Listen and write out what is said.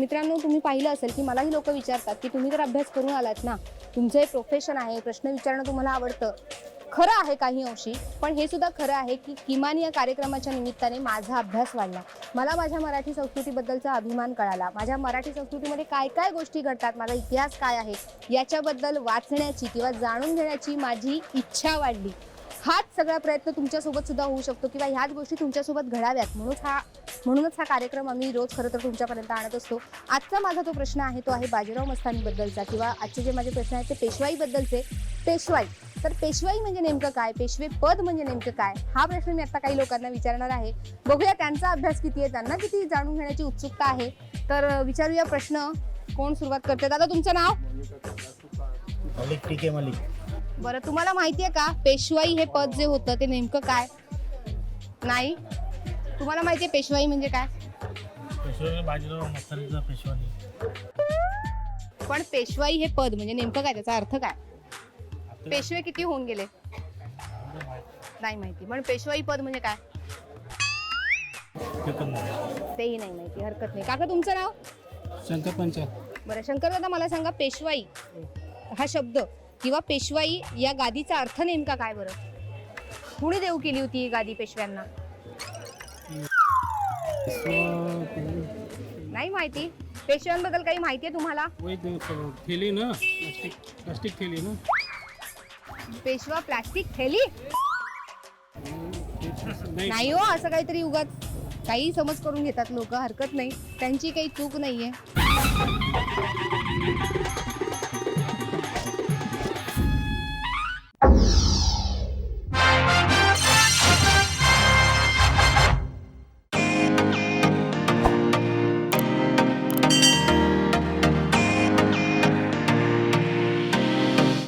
मित्रांनो तुम्ही पाहिलं असेल की मलाही लोक विचारतात की तुम्ही तर अभ्यास करून आलात ना तुमचं हे प्रोफेशन आहे प्रश्न विचारणं तुम्हाला आवडतं. खरं आहे काही अंशी पण हे सुद्धा खरं आहे की किमान या कार्यक्रमाच्या निमित्ताने माझा अभ्यास वाढला. मला माझ्या मराठी संस्कृतीबद्दलचा अभिमान कळाला. माझ्या मराठी संस्कृतीमध्ये काय काय गोष्टी घडतात माझा इतिहास काय आहे याच्याबद्दल वाचण्याची किंवा जाणून घेण्याची माझी इच्छा वाढली. हाच सगळा प्रयत्न तुमच्यासोबत सुद्धा होऊ शकतो किंवा ह्याच गोष्टी तुमच्यासोबत घडाव्यात. म्हणूनच हा म्हणूनच हा कार्यक्रम आम्ही रोज खरं तर तुमच्यापर्यंत आणत असतो. आजचा माझा तो प्रश्न आहे तो आहे बाजीराव मस्तानीबद्दलचा किंवा आजचे जे माझे प्रश्न आहेत ते पेशवाईबद्दलचे. पेशवाई. तर पेशवाई म्हणजे नेमकं काय? पेशवे पद म्हणजे नेमकं काय? हा प्रश्न मी आता काही लोकांना विचारणार आहे. बघूया त्यांचा अभ्यास किती आहे त्यांना किती जाणून घेण्याची उत्सुकता आहे. तर विचारूया प्रश्न. कोण सुरुवात करते? दादा तुमचं नाव? Malik T K Malik. बरं तुम्हाला माहिती आहे का पेशवाई हे पद जे होतं ते नेमकं काय? नाही? तुम्हाला माहिती आहे पेशवाई म्हणजे काय पेशवानी पण पेशवाई हे पद म्हणजे नेमकं काय? त्याचा अर्थ काय? पेशवे किती होऊन गेले? नाही माहिती. पण पेशवाई पद म्हणजे काय? ते पण नाही. तेही नाही माहिती. हरकत नाही. काका तुमचं नाव? शंकर पंच बरं शंकर दादा मला सांगा पेशवाई हा शब्द किंवा पेशवाई या गादीचा अर्थ नेमका काय बरं? कुणी देऊ केली होती ही गादी पेशव्यांना? नाही माहिती. पेशव्यांबद्दल काही माहिती आहे तुम्हाला? थैली ना प्लास्टिक प्लास्टिक थैली ना. पेशवा प्लास्टिक थैली? नाही हो असं काहीतरी उगाच. काही समज करून घेतात लोक हरकत नाही. त्यांची काही चूक नाहीये.